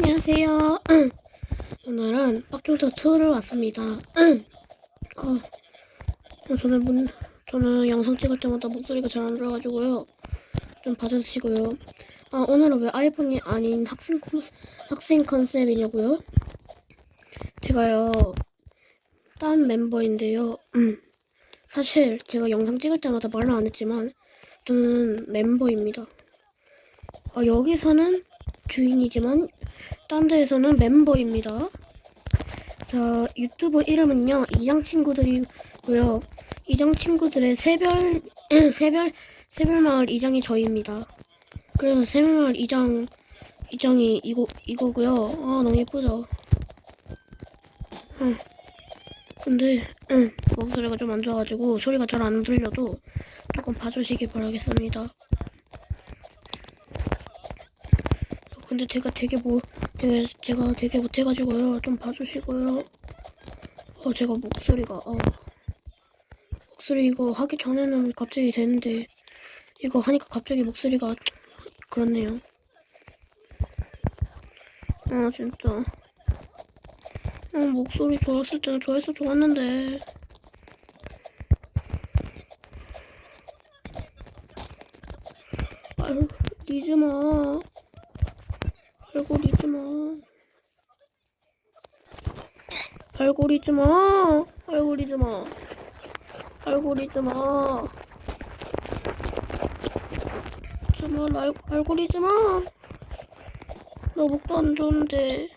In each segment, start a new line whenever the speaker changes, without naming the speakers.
안녕하세요. 오늘은 빡줄터 2를 왔습니다. 어, 저는 문, 저는 영상 찍을 때마다 목소리가 잘 안 들어가지고요. 좀 봐주시고요. 아, 오늘은 왜 아이폰이 아닌 학생 컨, 학생 컨셉이냐고요? 제가요, 딴 멤버인데요. 사실 제가 영상 찍을 때마다 말을 안 했지만 저는 멤버입니다. 어, 여기서는 주인이지만 딴 데에서는 멤버입니다. 자, 유튜브 이름은요, 이장 친구들이고요. 이장 친구들의 새별, 새별, 새별마을 이장이 저희입니다. 그래서 새별마을 이장, 이장이 이거, 이거고요. 아, 너무 예쁘죠? 응. 근데, 응, 목소리가 좀 안 좋아가지고 소리가 잘 안 들려도 조금 봐주시기 바라겠습니다. 근데 제가 되게 뭐, 되게, 제가 되게 못해가지고요. 좀 봐주시고요. 어, 제가 목소리가, 어. 목소리 이거 하기 전에는 갑자기 되는데, 이거 하니까 갑자기 목소리가 그렇네요. 아, 진짜. 어, 목소리 좋았을 때는 좋아해서 좋았는데. 아유, 리즈마. 알고리즘아 알고리즘아 알고리즘아 알고리즘아 정말 알, 알고리즘아 너 목도 안 좋은데.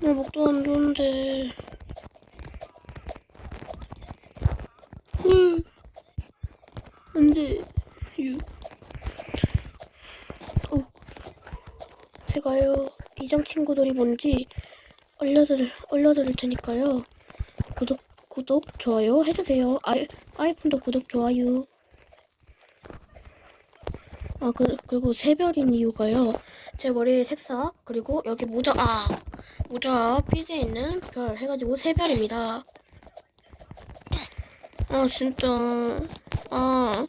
너 목도 안 좋은데. 응. 안돼. 유 제가요 이장 친구들이 뭔지 알려드릴 알려드릴 테니까요. 구독 구독 좋아요 해주세요. 아이 아이폰도 구독 좋아요. 아 그, 그리고 새별인 이유가요. 제 머리 색상 그리고 여기 모자 아 모자 삐져 있는 별 해가지고 새별입니다. 아 진짜. 아.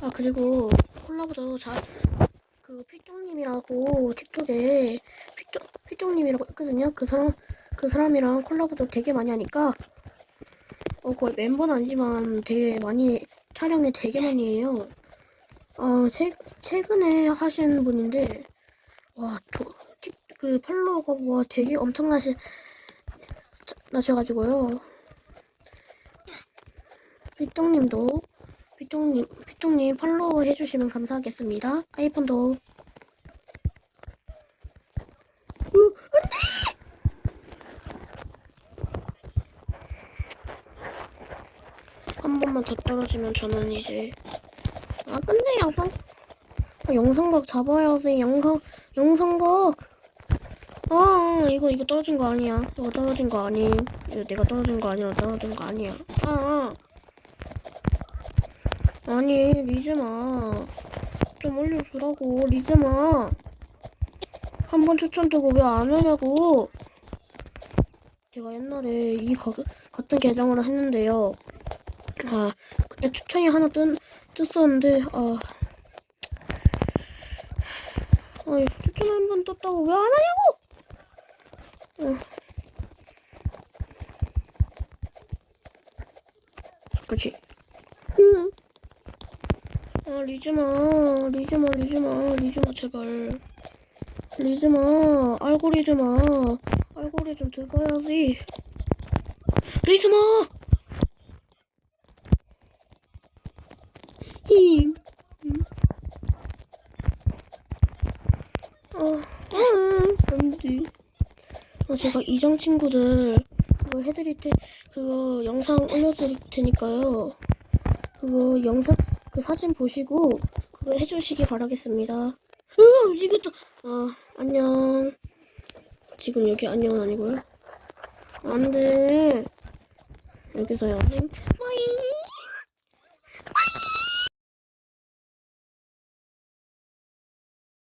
아 그리고 콜라보도 잘그 피쫑님이라고 틱톡에 피쫑 피쫑님이라고 있거든요. 그 사람 그 사람이랑 콜라보도 되게 많이 하니까 어 거의 멤버는 아니지만 되게 많이 촬영에 되게 많이 해요. 어 최, 최근에 하신 분인데 와그 팔로워가 와 되게 엄청나시 나셔가지고요. 피쫑님도 피똥님, 피똥님 팔로우 해주시면 감사하겠습니다. 아이폰도. 으, 안 돼! 한 번만 더 떨어지면 저는 이제. 아, 근데 영상. 아, 영상각 잡아야지. 영상, 영상각. 아, 이거, 이거 떨어진 거 아니야. 이거 떨어진 거 아니. 이거 내가 떨어진 거 아니라 떨어진 거 아니야. 아. 아 니 리즈마. 좀 올려주라고 리즈마. 한 번 추천 두고 왜 안 오냐고. 제가 옛날에 이 가, 같은 계정으로 했는데요. 아 그때 추천이 하나 뜬, 떴었는데 아. 아니 추천 한 번 떴다고 왜 안 하냐고! 어. 그치 응. 아 리즈마 리즈마 리즈마 리즈마 제발. 리즈마 알고리즘아. 알고리즘 들어가야지. 리즈마! 힘 아, 아, 안돼. 아, 제가 이정 친구들 그거 해드릴 테, 그거 영상 올려드릴 테니까요. 그거 영상 그 사진 보시고 그거 해주시기 바라겠습니다. 으, 이것도 아 안녕. 지금 여기 안녕은 아니고요. 안돼. 여기서 해야지. 빠이.